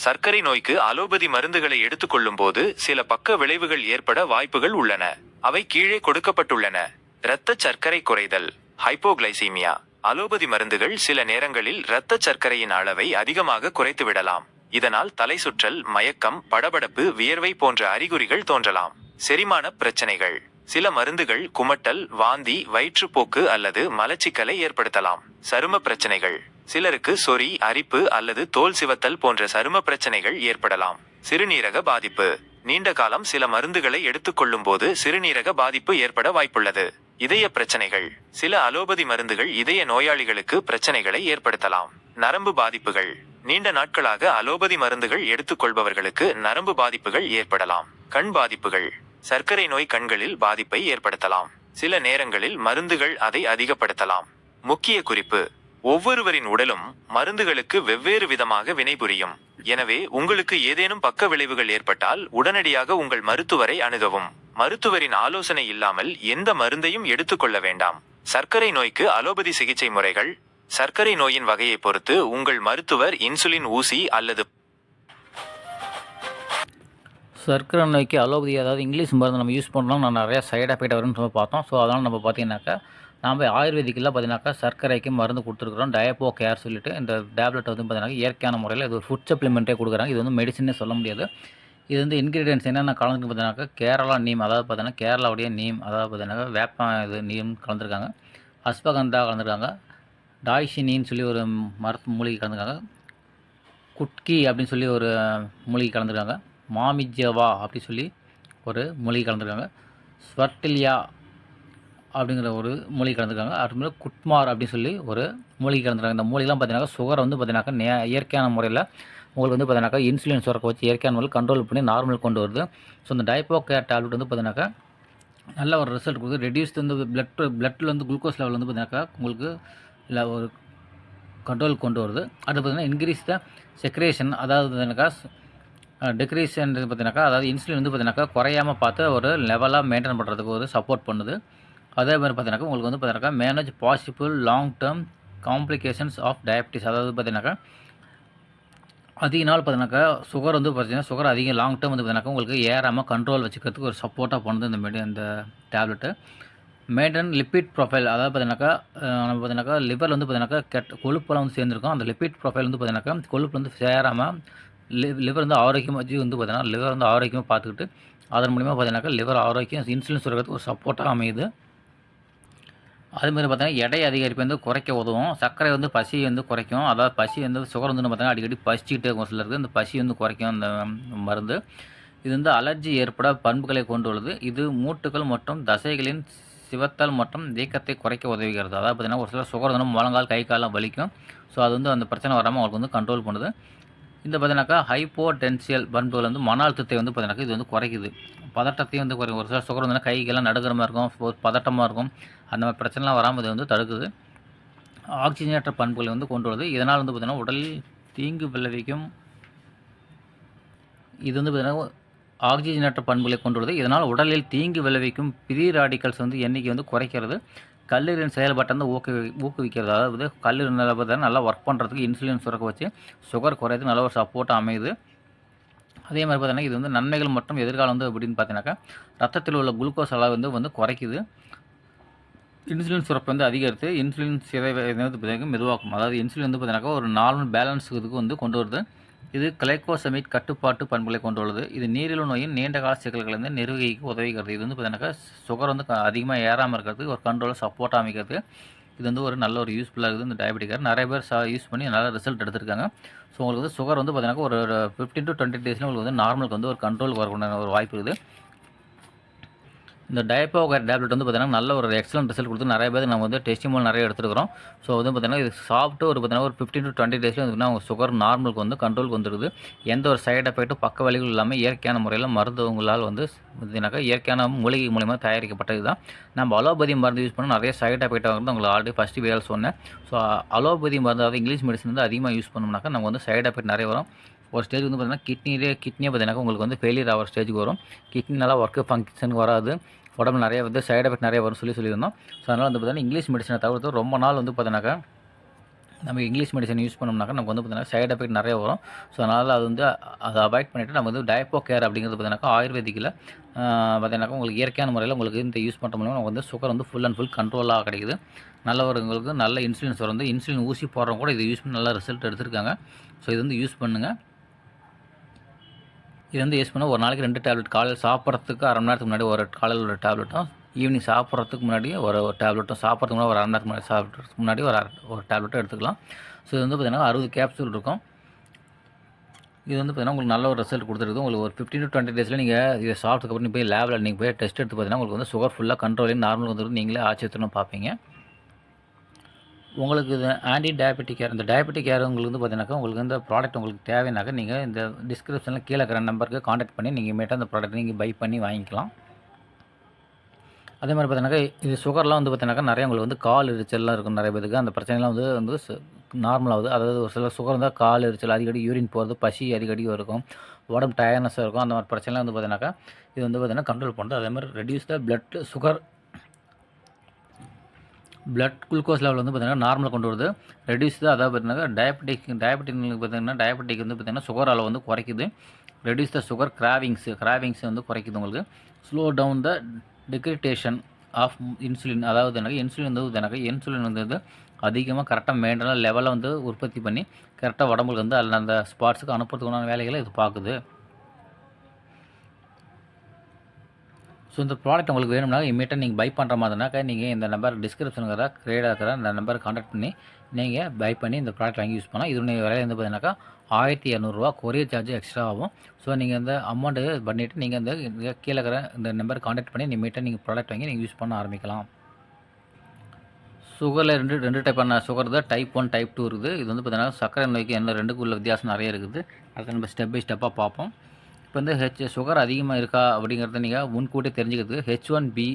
சர்க்கரை நோய்க்கு அலோபதி மருந்துகளை எடுத்துக்கொள்ளும் போது சில பக்க விளைவுகள் ஏற்பட வாய்ப்புகள் உள்ளன. அவை கீழே கொடுக்கப்பட்டுள்ளன. இரத்த சர்க்கரை குறைதல் ஹைப்போகிளைசீமியா. அலோபதி மருந்துகள் சில நேரங்களில் இரத்த சர்க்கரையின் அளவை அதிகமாக குறைத்து விடலாம் இதனால் தலை சுற்றல் மயக்கம் படபடப்பு வியர்வை போன்ற அறிகுறிகள் தோன்றலாம். செரிமான பிரச்சனைகள். சில மருந்துகள் குமட்டல் வாந்தி வயிற்றுப்போக்கு அல்லது மலச்சிக்கலை ஏற்படுத்தலாம். சரும பிரச்சனைகள். சிலருக்கு சொறி அரிப்பு அல்லது தோல் சிவத்தல் போன்ற சரும பிரச்சனைகள் ஏற்படலாம். சிறுநீரக பாதிப்பு. நீண்ட காலம் சில மருந்துகளை எடுத்துக்கொள்ளும் போது சிறுநீரக பாதிப்பு ஏற்பட வாய்ப்புள்ளது. இதய பிரச்சனைகள். சில அலோபதி மருந்துகள் இதய நோயாளிகளுக்கு பிரச்சனைகளை ஏற்படுத்தலாம். நரம்பு பாதிப்புகள். நீண்ட நாட்களாக அலோபதி மருந்துகள் எடுத்துக்கொள்பவர்களுக்கு நரம்பு பாதிப்புகள் ஏற்படலாம். கண் பாதிப்புகள். சர்க்கரை நோய் கண்களில் பாதிப்பை ஏற்படுத்தலாம். சில நேரங்களில் மருந்துகள் அதை அதிகப்படுத்தலாம். முக்கிய குறிப்பு. ஒவ்வொருவரின் உடலும் மருந்துகளுக்கு வெவ்வேறு விதமாக வினைபுரியும் எனவே உங்களுக்கு ஏதேனும் பக்க விளைவுகள் ஏற்பட்டால் உடனடியாக உங்கள் மருத்துவரை அணுகவும். மருத்துவரின் ஆலோசனை இல்லாமல் எந்த மருந்தையும் எடுத்துக்கொள்ள வேண்டாம். சர்க்கரை நோய்க்கு அலோபதி சிகிச்சை முறைகள். சர்க்கரை நோயின் வகையை பொறுத்து உங்கள் மருத்துவர் இன்சுலின் ஊசி அல்லது சர்க்கரை நோய்க்கு அலோபதி அதாவது இங்கிலீஷ் மருந்து நம்ம யூஸ் பண்ணோம் நான் நிறையா சைடு எஃபெக்ட் வரும்னு சொல்லி பார்த்தோம். ஸோ அதனால் நம்ம பார்த்தீங்கன்னாக்கா நாம் ஆயுர்வேதிக்கெல்லாம் பார்த்தீங்கன்னாக்கா சர்க்கரைக்கு மருந்து கொடுத்துருக்குறோம் டயப்போ கேர் சொல்லிட்டு. இந்த டேப்லெட் வந்து பார்த்தீங்கன்னா இயற்கையான முறையில் இது ஒரு ஃபுட் சப்ளிமெண்ட்டே கொடுக்குறாங்க. இது வந்து மெடிசனே சொல்ல முடியாது. இது வந்து இன்க்ரீடியன்ஸ் என்னென்ன கலந்துருக்கு பார்த்தீங்கன்னாக்கா கேரளா நீம் அதாவது பார்த்தீங்கன்னா கேரளாவுடைய நீம் அதாவது பார்த்தீங்கன்னா வேப்ப இது நீம் கலந்துருக்காங்க. அஸ்வகந்தா கலந்துருக்காங்க. டாய்ஷினின்னு சொல்லி ஒரு மரத்து மூலிகை கலந்துருக்காங்க. குட்கி அப்படின்னு சொல்லி ஒரு மூலிகை கலந்துருக்காங்க. மாமிஜவா அப்படின்னு சொல்லி ஒரு மூலிகை கலந்துருக்காங்க. ஸ்வர்டிலியா அப்படிங்கிற ஒரு மூலிகை கலந்துருக்காங்க. அப்புறமேல குட்மார் அப்படின்னு சொல்லி ஒரு மூலிகை கலந்துருக்காங்க. இந்த மூலிகைலாம் பார்த்தீங்கன்னா சுகர் வந்து பார்த்தீங்கன்னாக்கா நே இயற்கையான முறையில் உங்களுக்கு வந்து பார்த்தீங்கன்னாக்கா இன்சுலின் சுரக்க வச்சு இயற்கையான முறையில் கண்ட்ரோல் பண்ணி நார்மல் கொண்டு வருது. ஸோ இந்த டைப்போ கேர் டேப்லெட் வந்து பார்த்தீங்கன்னாக்கா நல்ல ஒரு ரிசல்ட் கொடுக்குது. ரெடியூஸ் வந்து பிளட் பிளட்டில் வந்து குளுக்கோஸ் லெவல் வந்து பார்த்தீங்கன்னாக்கா உங்களுக்கு இல்லை ஒரு கண்ட்ரோல் கொண்டு வருது. அடுத்து பார்த்தீங்கன்னா இன்க்ரீஸ் த செக்ரேஷன் அதாவது பார்த்தீங்கன்னாக்கா டெக்ரீஷன் பார்த்தீங்கன்னாக்கா அதாவது இன்சுலின் வந்து பார்த்தீங்கன்னாக்கா குறையாம பார்த்து ஒரு லெவலாக மெயின்டைன் பண்ணுறதுக்கு ஒரு சப்போர்ட் பண்ணுது. அதே மாதிரி பார்த்தீங்கன்னாக்கா உங்களுக்கு வந்து பார்த்தீங்கன்னாக்கா manage possible long term complications of diabetes அதாவது பார்த்தீங்கன்னாக்கா அதிக நாள் பார்த்தீங்கன்னாக்கா சுகர் வந்து பார்த்தீங்கன்னா சுகர் அதிகம் லாங் டேர்ம் வந்து பார்த்தீங்கன்னாக்கா உங்களுக்கு ஏறாமல் கண்ட்ரோல் வச்சுக்கிறதுக்கு ஒரு சப்போர்ட்டாக பண்ணுது இந்த மெடி இந்த டேப்லெட்டு மெயின்டைன் லிப்பிட் ப்ரொஃபைல் அதாவது பார்த்தீங்கன்னாக்கா நம்ம பார்த்தீங்கன்னாக்கா லிவர் வந்து பார்த்தீங்கன்னாக்கா கெட்ட கொழுப்பெல்லாம் வந்து சேர்ந்துருக்கும். அந்த லிப்பிட் ப்ரொஃபைல் வந்து பார்த்தீங்கன்னாக்கா கொழுப்பு வந்து சேராமல் லிவர் வந்து ஆரோக்கியமாக வச்சு வந்து பார்த்தீங்கன்னா லிவர் வந்து ஆரோக்கியமாக பார்த்துக்கிட்டு அதன் மூலிமா பார்த்தீங்கன்னாக்கா லிவர் ஆரோக்கியம் இன்சுலின் சுரக்கிறதுக்கு ஒரு சப்போர்ட்டாக அமையுது. அதுமாதிரி பார்த்தீங்கன்னா எடை அதிகரிப்பு வந்து குறைக்க உதவும். சர்க்கரை வந்து பசி வந்து குறைக்கும். அதாவது பசி வந்து சுகர் வந்து பார்த்தீங்கன்னா அடிக்கடி பசிச்சுக்கிட்டே இருக்கும் சிலருக்கு. இந்த பசி வந்து குறைக்கும் அந்த மருந்து. இது வந்து அலர்ஜி ஏற்பட பண்புகளை கொண்டுள்ளது இது மூட்டுகள் மற்றும் தசைகளின் சிவத்தல் மற்றும் வீக்கத்தை குறைக்க உதவுகிறது. அதாவது பார்த்தீங்கன்னா ஒரு சில சுகர் வந்து முழங்கால் கை காலெலாம் வலிக்கும். ஸோ அது வந்து அந்த பிரச்சனை வராமல் அவங்களுக்கு வந்து கண்ட்ரோல் பண்ணுது. இந்த பார்த்தீங்கன்னாக்கா ஹைப்போடென்சியல் பண்புகள் வந்து மன அழுத்தத்தை வந்து பார்த்தீங்கன்னாக்கா இது வந்து குறைக்குது. பதட்டத்தையும் வந்து குறைக்கும். ஒரு சில சுகர் வந்து கைகெல்லாம் நடுக்கிற மாதிரி இருக்கும். பதட்டமாக இருக்கும். அந்த மாதிரி பிரச்சனைலாம் வராமல் இது வந்து தடுக்குது. ஆக்சிஜனேற்ற பண்புகளை வந்து கொண்டு வருது. இதனால் வந்து பார்த்திங்கன்னா உடலில் தீங்கு விளைவிக்கும். இது வந்து பார்த்திங்கன்னா ஆக்சிஜனேற்ற பண்புகளை கொண்டு வருது. இதனால் உடலில் தீங்கு விளைவிக்கும் பிரி ராடிக்கல்ஸ் வந்து எண்ணிக்கை வந்து குறைக்கிறது. கல்லீரலின் செயல்பாட்டை வந்து ஊக்குவி ஊக்குவிக்கிறது. அதாவது கல்லீரல் பார்த்தீங்கன்னா நல்லா ஒர்க் பண்ணுறதுக்கு இன்சுலின் சுரக்க வச்சு சுகர் குறையது நல்ல ஒரு சப்போர்ட்டாக அமையுது. அதே மாதிரி பார்த்தீங்கன்னா இது வந்து நன்மைகள் மற்றும் எதிர்காலம் வந்து அப்படின்னு பார்த்தீங்கன்னாக்கா ரத்தத்தில் உள்ள குளுக்கோஸ் அளவு வந்து வந்து குறைக்குது. இன்சுலின் சுரப்பு வந்து அதிகரித்து இன்சுலின் சிதை வந்து பார்த்தீங்கன்னா மெதுவாக்கும். அதாவது இன்சுலின் வந்து பார்த்தீங்கன்னாக்கா ஒரு நார்மல் பேலன்ஸ் இதுக்கு வந்து கொண்டு வருது. இது கிளைக்கோசமிட் கட்டுப்பாட்டு பண்புகளை கொண்டுள்ளது இது நீரிழிவு நோயின் நீண்ட கால சிக்கல்களை வந்து நிர்வகிக்க உதவுகிறது. இது வந்து பார்த்தீங்கன்னாக்கா சுகர் வந்து அதிகமாக ஏறாமல் இருக்கிறதுக்கு ஒரு கண்ட்ரோலை சப்போர்ட் அமைக்கிறது. இது வந்து ஒரு நல்ல ஒரு யூஸ்ஃபுல்லாக இருக்குது இந்த டயபெட்டிக்கார் நிறைய பேர் சா யூஸ் பண்ணி நல்ல ரிசல்ட் எடுத்திருக்காங்க. ஸோ உங்களுக்கு வந்து சுகர் வந்து பார்த்தீங்கன்னா ஒரு ஃபிஃப்டீன் டு டுவெண்ட்டி டேஸில் உங்களுக்கு வந்து நார்மலுக்கு வந்து ஒரு கண்ட்ரோலுக்கு வரக்கூடிய ஒரு வாய்ப்பு இருக்குது. இந்த டயப்போகர் டேப்லெட் வந்து பார்த்தீங்கன்னா நல்ல ஒரு எக்ஸலன்ட் ரிசல்ட் கொடுத்து நிறைய பேர் நம்ம வந்து டெஸ்டிமோல் நிறைய எடுத்துருக்கிறோம். ஸோ வந்து பார்த்தீங்கன்னா இது சாப்பிட்டு ஒரு பார்த்தீங்கன்னா ஒரு ஃபிஃப்டின் டு டுவெண்ட்டி டேஸில் வந்து அவங்க சுகர் நார்மலுக்கு வந்து கண்ட்ரோலுக்கு வந்துருக்குது. எந்த ஒரு சைடு எஃபெக்ட்டும் பக்க வலிகள் இல்லாமல் இயற்கையான முறையில் மருந்துவங்களால் வந்து பார்த்தீங்கன்னாக்கா இயற்கையான மூலிகை மூலிமா தயாரிக்கப்பட்டது தான். நம்ம அலோபதி மருந்து யூஸ் பண்ண நிறைய சைடு எஃபெக்ட் வந்து உங்களுக்கு ஆல்ரெடி ஃபஸ்ட்டு வேலை சொன்னேன். ஸோ அலோபதி மருந்து அதாவது இங்கிலீஷ் மெடிசன் வந்து அதிகமாக யூஸ் பண்ணோம்னாக்கா நம்ம வந்து சைடு எஃபெக்ட் நிறைய வரும். ஒரு ஸ்டேஜ் வந்து பார்த்தீங்கன்னா கிட்னிலே கிட்னியே பார்த்தீங்கன்னா உங்களுக்கு வந்து ஃபெயிலியர் ஆகிற ஸ்டேஜுக்கு வரும். கிட்னி நல்லா ஒர்க்கு ஃபங்க்ஷனுக்கு வராது. உடம்பு நிறைய வந்து சைடு எஃபெக்ட் நிறைய வரும் சொல்லி சொல்லியிருந்தோம். ஸோ அதனால் வந்து பார்த்தீங்கன்னா இங்கிலீஷ் மெடிசனை தவிர்த்து ரொம்ப நாள் வந்து பார்த்தீங்கன்னாக்கா நம்ம இங்கிலீஷ் மெடிசன் யூஸ் பண்ணோம்னாக்கா நமக்கு வந்து பார்த்தீங்கன்னா சைடு எஃபெக்ட் நிறைய வரும். ஸோ அதனால் அது வந்து அதை அவாய்ட் பண்ணிவிட்டு நம்ம வந்து டயப்போ கேர் அப்படிங்கிறது பார்த்தீங்கன்னாக்கா ஆயுர்வேதிக்கில் பார்த்தீங்கன்னாக்கா உங்களுக்கு இயற்கையான முறையில் உங்களுக்கு இந்த யூஸ் பண்ணுற மூலமாக நமக்கு வந்து சுகர் வந்து ஃபுல் அண்ட் ஃபுல் கண்ட்ரோலாக கிடைக்குது. நல்லவர்களுக்கு நல்ல இன்சுலின்ஸ் வந்து இன்சுலின் ஊசி போடுறவங்க கூட இதை யூஸ் பண்ணி நல்ல ரிசல்ட் எடுத்திருக்காங்க. ஸோ இது வந்து யூஸ் பண்ணுங்கள் இது வந்து யூஸ் பண்ணால் ஒரு நாளைக்கு ரெண்டு டேப்லெட் காலையில் சாப்பிட்றதுக்கு அரை மணி நேரத்துக்கு முன்னாடி ஒரு காலையில் ஒரு டேப்லெட்டும் ஈவினிங் சாப்பிட்றதுக்கு முன்னாடி ஒரு ஒரு டேப்லெட்டும் சாப்பிட்றதுக்கு முன்னாடி ஒரு அரை நேரத்துக்கு முன்னாடி சாப்பிட்றதுக்கு முன்னாடி ஒரு அரை ஒரு டேப்லெட்டும் எடுத்துக்கலாம். ஸோ இது வந்து பார்த்திங்கன்னா அறுபது கேப்சூல் இருக்கும். இது வந்து பார்த்தீங்கன்னா உங்களுக்கு நல்ல ஒரு ரிசல்ட் கொடுத்துருக்கு உங்களுக்கு ஒரு ஃபிஃப்டின் டு டுவெண்ட்டி டேஸில் நீங்கள் இதை சாப்பிட்டதுக்கப்புறம் போய் லேபில் நீங்கள் போய் டெஸ்ட் எடுத்து பார்த்தீங்கன்னா உங்களுக்கு வந்து சுகர் ஃபுல்லாக கண்ட்ரோலிங் நார்மல் வந்துருக்கு நீங்களே ஆச்சரியத்துடன் பார்ப்பீங்க உங்களுக்கு இது ஆன்டி டயபெட்டிக் கேர் இந்த டயபெட்டிக் கேர் உங்களுக்கு வந்து பார்த்தீங்கன்னாக்கா உங்களுக்கு இந்த ப்ராடக்ட் உங்களுக்கு தேவைனாக்கா நீங்கள் இந்த டிஸ்கிரிப்ஷனில் கீழே இருக்கிற நம்பருக்கு காண்டாக்ட் பண்ணி நீங்கள் மேட்டாக அந்த ப்ராடக்ட் நீங்கள் பை பண்ணி வாங்கிக்கலாம். அதே மாதிரி பார்த்தீங்கன்னாக்கா இது சுகர்லாம் வந்து பார்த்தீங்கன்னாக்கா நிறைய உங்களுக்கு வந்து கால் எரிச்சல்லாம் இருக்கும் நிறைய பேருக்கு. அந்த பிரச்சனைலாம் வந்து வந்து நார்மலாகுது அதாவது ஒரு சில சுகர் இருந்தால் கால் எரிச்சல் அடிக்கடி யூரின் போகிறது பசி அடிக்கடி இருக்கும் உடம்பு டயர்னஸாக இருக்கும் அந்த மாதிரி பிரச்சனைலாம் வந்து பார்த்தீங்கன்னாக்கா இது வந்து பார்த்தீங்கன்னா கண்ட்ரோல் பண்ணுறது அதே மாதிரி reduce the blood sugar blood glucose level வந்து பார்த்தீங்கன்னா நார்மலாக கொண்டு வருது. ரெடியூஸ் தான் அதாவது பார்த்தீங்கன்னா டயபெட்டிக் டயபெட்டிக் பார்த்தீங்கன்னா டயபெட்டிக் வந்து பார்த்தீங்கன்னா சுகர் அளவு வந்து குறைக்குது. Reduce the sugar cravings cravings வந்து குறைக்குது உங்களுக்கு. Slow down the degradation of insulin அதாவது எனக்கு இன்சுலின் வந்து எனக்கு இன்சுலின் வந்து அதிகமாக கரெக்டாக மெயின்டனாக லெவலில் வந்து உற்பத்தி பண்ணி கரெக்டாக உடம்புக்கு வந்து அதில் அந்த ஸ்பாட்ஸுக்கு அனுப்புறதுக்குண்டான வேலைகளை இது பார்க்குது. ஸோ இந்த ப்ராடக்ட் உங்களுக்கு வேணும்னா இமீடியட்டாக நீங்கள் பை பண்ணுற மாதிரினாக்கா நீங்கள் இந்த நம்பர் டிஸ்கிரிப்ஷனுங்கிற கிரியேட் ஆகிற இந்த நம்பரை காண்டாக்ட் பண்ணி நீங்கள் பை பண்ணி இந்த ப்ராடக்ட் வாங்கி யூஸ் பண்ணலாம். இதனுடைய விலை வந்து பார்த்தீங்கன்னாக்கா ஆயிரத்தி இரநூறுவா கொரியர் சார்ஜ் எக்ஸ்ட்ரா ஆகும். ஸோ நீங்கள் இந்த அமௌண்ட்டு பண்ணிவிட்டு நீங்கள் இந்த கீழே இருக்கிற இந்த நம்பர் காண்டாக்ட் பண்ணி இமீடியட்டாக நீங்கள் ப்ராடக்ட் வாங்கி நீங்கள் யூஸ் பண்ண ஆரம்பிக்கலாம். சுகரில் ரெண்டு ரெண்டு டைப்பான சுகர் தான். டைப் ஒன் டைப் டூ இருக்குது. இது வந்து பார்த்தீங்கன்னா சர்க்கரை நோய்க்கு என்ன ரெண்டுக்கு உள்ள வித்தியாசம் நிறைய இருக்குது. அதை நம்ம ஸ்டெப் பை ஸ்டெப்பாக பார்ப்போம். இப்போ வந்து ஹெச் சுகர் அதிகமாக இருக்கா அப்படிங்கிறத நீங்கள் முன்கூட்டியே தெரிஞ்சுக்கிறதுக்கு ஹெச் ஒன் பி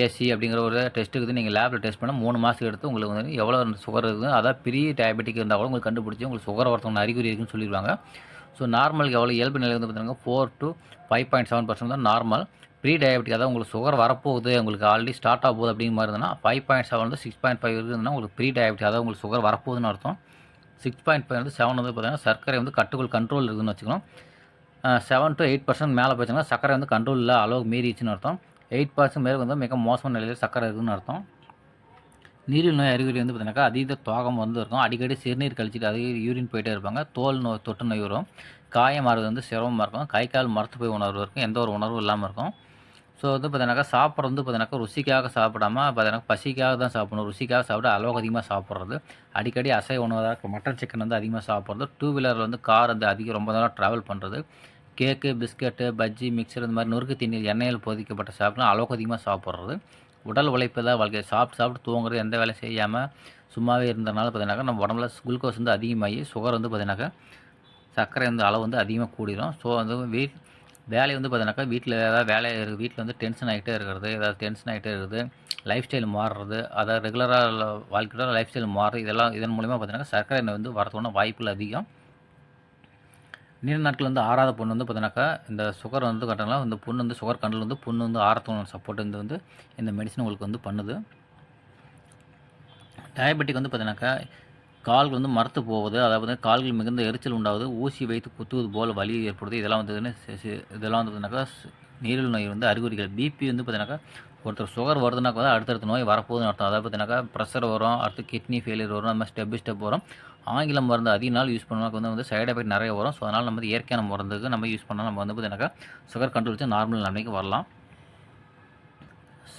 ஏசி அப்படிங்கிற ஒரு டெஸ்ட் இருக்குது. நீங்கள் லேபில் டெஸ்ட் பண்ணால் மூணு மாதத்துக்கு எடுத்து உங்களுக்கு வந்து எவ்வளோ சுகர் இருக்குது. அதான் பெரிய டயபெட்டிக் இருந்தால் கூட உங்களுக்கு கண்டுபிடிச்சி உங்களுக்கு சுகர் ஒருத்தவங்க அறிகுறி இருக்குன்னு சொல்லிடுவாங்க. ஸோ நார்மலுக்கு எவ்வளோ இயல்பு நிலை வந்து பார்த்தீங்கன்னா four to five point seven percent தான் நார்மல் ப்ரீ டயபெட்டிக் அதாவது உங்களுக்கு சுகர் வரப்போகுது. உங்களுக்கு ஆல்ரெடி ஸ்டார்ட் ஆக போகுது அப்படிங்கிற மாதிரி இருந்ததுன்னா ஃபைவ் பாயிண்ட் செவன் வந்து சிக்ஸ் பாயிண்ட் ஃபைவ் இருக்குதுன்னா உங்களுக்கு ப்ரீ டயபெட்டிக் அதாவது உங்களுக்கு சுகர் வரப்போகுதுன்னு அர்த்தம். சிக்ஸ் பாயிண்ட் ஃபைவ் வந்து செவன் வந்து பார்த்தீங்கன்னா சர்க்கரை வந்து கட்டுக்குள் கண்ட்ரோல் இருக்குதுன்னு வச்சுக்கணும். செவன் டு எயிட் பர்சன்ட் மேலே போச்சுன்னா சர்க்கரை வந்து கண்ட்ரோல் இல்லை அளவுக்கு மீறிச்சுன்னு அர்த்தம். எயிட் பர்சன்ட் மேலே வந்து மிக மோசமான நிலையில் சர்க்கரை இருக்குதுன்னு அர்த்தம். நீரில் நோய் அறிகுறி வந்து பார்த்தீங்கன்னாக்கா அதீத தோகம் வந்து இருக்கும். அடிக்கடி சிறுநீர் கழிச்சிட்டு அதிக யூரின் போயிட்டே இருப்பாங்க. தோல் நோய் தொட்டு நோய் வரும். காயம் மாறுவது வந்து சிரமமாக இருக்கும். கை கால் மரத்து போய் உணர்வு இருக்கும். எந்த ஒரு உணர்வும் இல்லாமல் இருக்கும். ஸோ வந்து பார்த்தீங்கன்னாக்கா சாப்பிட்றது வந்து பார்த்தீங்கன்னாக்கா ருசிக்காக சாப்பிடாம பார்த்தீங்கன்னா பசிக்காக தான் சாப்பிடணும். ருசிக்காக சாப்பிட அளவுக்கு அதிகமாக சாப்பிட்றது. அடிக்கடி அசைவ உணவாக இருக்கும் மட்டன் சிக்கன் வந்து அதிகமாக சாப்பிட்றது. டூ வீலரில் வந்து கார் வந்து அதிகம் ரொம்ப நேரம் ட்ராவல் பண்ணுறது கேக்கு பிஸ்கெட்டு பஜ்ஜி மிக்சர் இந்த மாதிரி நொறுக்கு தீனியில் எண்ணெயில் பொதிக்கப்பட்ட சாப்பிட்லாம். அளவுக்கு அதிகமாக சாப்பிட்றது. உடல் உழைப்பு தான் வாழ்க்கை சாப்பிட்டு சாப்பிட்டு தூங்குறது எந்த வேலையும் செய்யாமல் சும்மாவே இருந்தனால பார்த்தீங்கன்னாக்கா நம்ம உடம்புல குளுக்கோஸ் வந்து அதிகமாகி சுகர் வந்து பார்த்தீங்கன்னாக்கா சர்க்கரை வந்து அளவு வந்து அதிகமாக கூடிரும். ஸோ வந்து வீட் வேலை வந்து பார்த்தீங்கன்னாக்கா வீட்டில் ஏதாவது வேலை இருக்குது வீட்டில் வந்து டென்ஷன் ஆகிட்டே இருக்கிறது ஏதாவது டென்ஷன் ஆகிட்டே இருக்குது லைஃப் ஸ்டைல் மாறுறது அதாவது ரெகுலராக வாழ்க்கையோட லைஃப் ஸ்டைல் மாறுறது இதெல்லாம் இதன் மூலிமா பார்த்தீங்கன்னா சர்க்கரை எண்ணெய் வந்து வரதுக்கான வாய்ப்புகள் அதிகம். நீண்ட நாட்கள் வந்து ஆறாத பொண்ணு வந்து பார்த்தீங்கன்னாக்கா இந்த சுகர் வந்து கட்டினா இந்த பொண்ணு வந்து சுகர் கண்டில் வந்து புண்ணு வந்து ஆறத்தோணும் சப்போர்ட் வந்து வந்து இந்த மெடிசன் உங்களுக்கு வந்து பண்ணுது. டயபெட்டிக் வந்து பார்த்தீங்கன்னாக்கா கால்கள் வந்து மரத்து போவது அதாவது கால்கள் மிகுந்த எரிச்சல் உண்டாவது ஊசி வைத்து குத்துவது போல் வலி ஏற்படுது இதெல்லாம் வந்து இதெல்லாம் வந்து பார்த்தீங்கன்னாக்கா நீரிழிவு நோய் வந்து அறிகுறிகள். பிபி வந்து பார்த்தீங்கன்னாக்கா ஒருத்தர் சுகர் வருதுனாக்கா தான் அடுத்தடுத்த நோய் வரப்போகுதுன்னு அர்த்தம். அதாவது பார்த்தீங்கன்னாக்கா ப்ரெஷர் வரும் அடுத்து கிட்னி ஃபெயிலியர் வரும் அந்த மாதிரி ஸ்டெப் பை ஸ்டெப் வரும். ஆங்கில மருந்து அதிக நாள் யூஸ் பண்ணால் வந்து வந்து சைடு எஃபெக்ட் நிறைய வரும். ஸோ அதனால் நம்ம வந்து இயற்கையான மருந்துக்கு நம்ம யூஸ் பண்ணால் நம்ம வந்து பார்த்தீங்கன்னாக்கா சுகர் கண்ட்ரோல் வச்சு நார்மல் நிலைமைக்கு வரலாம்.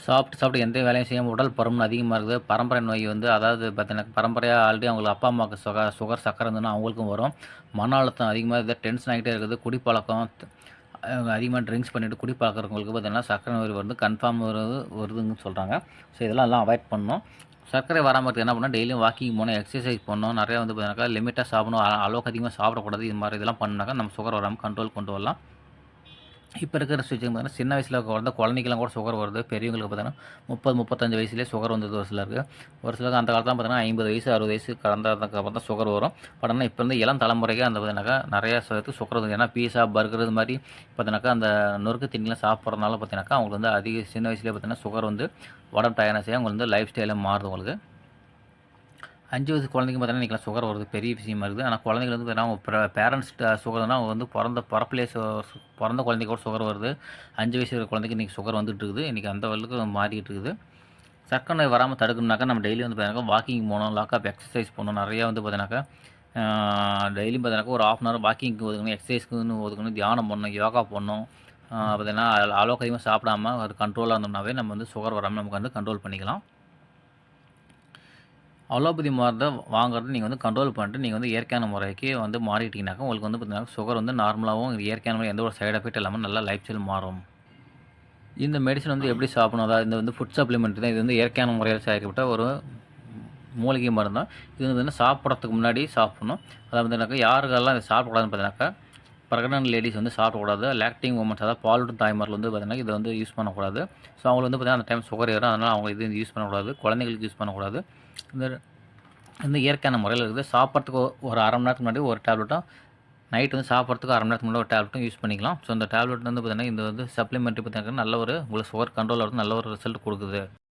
சாப்பிட்டு சாப்பிட்டு எந்த வேலையும் செய்யாமல் உடல் பருமன் அதிகமாக இருக்குது. பரம்பரை நோய் வந்து அதாவது பார்த்தீங்கன்னா பரம்பரையாக ஆல்ரெடி அவங்களுக்கு அப்பா அம்மாவுக்கு சுக சுகர் சக்கரை இருந்ததுன்னா அவங்களுக்கும் வரும். மன அழுத்தம் அதிகமாக இருக்குது டென்ஷன் ஆகிட்டே இருக்குது. குடிப்பழக்கம் அதிகமாக ட்ரிங்க்ஸ் பண்ணிவிட்டு குடிப்பழக்கிறவங்களுக்கு பார்த்தீங்கன்னா சக்கரை நோய் வந்து கன்ஃபார்ம் வருது வருதுன்னு சொல்கிறாங்க ஸோ இதெல்லாம் எல்லாம் அவாய்ட் பண்ணணும். சர்க்கரை வராமல் இருக்குது என்ன பண்ணால் டெய்லியும் வாக்கிங் போகணும் எக்ஸசைஸ் பண்ணணும் நிறையா வந்து பார்த்தீங்கன்னாக்கா லிமிட்டாக சாப்பிடணும். அளவுக்கு அதிகமாக சாப்பிடக்கூடாது. இது மாதிரி இதெல்லாம் பண்ணாக்கா நம்ம சுகர் வராமல் கண்ட்ரோல் கொண்டு வரலாம். இப்போ இருக்கிற சுச்சுவேஷன் பார்த்தீங்கன்னா சின்ன வயசில் குழந்த குழந்தைக்கெல்லாம் கூட சுகர் வருது. பெரியவங்களுக்கு பார்த்தீங்கன்னா முப்பது முப்பத்தஞ்சு வயசுலேயே சுகர் வந்தது ஒரு சிலருக்கு. ஒரு சிலருக்கு அந்த காலத்தில் பார்த்தீங்கன்னா ஐம்பது வயசு அறுபது வயசு கடந்ததுக்கப்புறம் தான் சுகர் வரும். பட் ஆனால் இப்போ வந்து இளம் தலைமுறைக்கு அந்த பார்த்தீங்கன்னாக்கா நிறையா சேர்த்து சுகர் வந்து ஏன்னா பீஸா பர்கர் இது மாதிரி பார்த்தீங்கன்னாக்கா அந்த நொறுக்கு தண்ணிலாம் சாப்பிட்றதுனால பார்த்தீங்கன்னாக்கா அவங்களுக்கு வந்து அதிக சின்ன வயசுலேயே பார்த்தீங்கன்னா சுகர் வந்து உடம்பு டயர்னஸே செய்ய அவங்களுக்கு வந்து லைஃப் ஸ்டைலே மாறுது உங்களுக்கு. அஞ்சு வயசு குழந்தைக்கு பார்த்தீங்கன்னா இன்றைக்கி சுகர் வருது. பெரிய விஷயமா இருக்குது. ஆனால் குழந்தைங்க வந்து பார்த்தீங்கன்னா பேரண்ட்ஸ் சுகர்னா அவங்க வந்து பிறந்த பிறப்பிலே பிறந்த குழந்தைக்கு கூட சுகர் வருது. அஞ்சு வயசு குழந்தைக்கு இன்றைக்கி சுகர் வந்துட்டு இருக்குது. இன்றைக்கி அந்த அளவுக்கு மாறிட்டு இருக்குது. சர்க்கரை நோய் வராமல் தடுக்கணுனாக்கா நம்ம டெய்லி வந்து பார்த்தீங்கன்னா வாக்கிங் போகணும் லாக்அப் எக்ஸசைஸ் பண்ணணும் நிறையா வந்து பார்த்தீங்கன்னாக்கா டெய்லியும் பார்த்தீங்கன்னாக்கா ஒரு ஆஃப் அன் ஹவர் வாக்கிங்க்கு ஒதுக்கணும் எக்ஸசைஸ்க்கு ஒதுக்கணும் தியானம் பண்ணணும் யோகா பண்ணணும் பார்த்தீங்கன்னா அளவுக்கு அதிகமாக சாப்பிடாம அது கண்ட்ரோலாக இருந்தோம்னாவே நம்ம வந்து சுகர் வராமல் நமக்கு வந்து கண்ட்ரோல் பண்ணிக்கலாம். அலோபதி மருந்தை வாங்குறது நீங்கள் வந்து கண்ட்ரோல் பண்ணிட்டு நீங்கள் வந்து இயற்கையான முறைக்கு வந்து மாறிட்டீங்கன்னாக்கா உங்களுக்கு வந்து பார்த்தீங்கன்னா சுகர் வந்து நார்மலாகவும் இயற்கையான முறை எந்த ஒரு சைடு எஃபெக்ட் இல்லாமல் நல்லா லைஃப் ஸ்டைல் மாறும். இந்த மெடிசன் வந்து எப்படி சாப்பிடணும்? அதாவது இந்த வந்து ஃபுட் சப்ளிமெண்ட் தான் இது வந்து இயற்கையான முறையில் சேர்க்கப்பட்ட ஒரு மூலிகை மருந்து. தான் இது வந்து பார்த்தீங்கன்னா சாப்பிட்றதுக்கு முன்னாடி சாப்பிடணும். அதாவது பார்த்தீங்கன்னாக்கா யாருக்கெல்லாம் இதை சாப்பிடக்கூடாதுன்னு பார்த்தீங்கன்னாக்கா ப்ரெக்னென்ட் லேடிஸ் வந்து சாப்பிடக்கூடாது. லாக்டிங் உமன்ஸ் அதாவது பாலூட்டும் தாய்மாரில் வந்து பார்த்தீங்கன்னா இதை வந்து யூஸ் பண்ணக்கூடாது. ஸோ அவங்களுக்கு வந்து பார்த்தீங்கன்னா அந்த டைம் சுகர் ஏறும். அதனால் அவங்க இது யூஸ் பண்ணக்கூடாது. குழந்தைங்களுக்கு யூஸ் பண்ணக்கூடாது. இந்த இந்த இயற்கையான முறையில் இருக்குது. சாப்பிட்றதுக்கு ஒரு அரை மணி நேரத்துக்கு முன்னாடி ஒரு டேப்லெட்டும் நைட் வந்து சாப்பிட்றதுக்கு அரை மணி நேரத்துக்கு முன்னாடி ஒரு டேப்லெட்டும் யூஸ் பண்ணிக்கலாம். ஸோ இந்த டேப்லெட் வந்து பார்த்தீங்கன்னா இந்த வந்து சப்ளிமெண்ட்ரி பார்த்தீங்கன்னா நல்ல ஒரு உங்களுக்கு சுகர் கண்ட்ரோல் ஆகிறது நல்ல ஒரு ரிசல்ட் கொடுக்குது.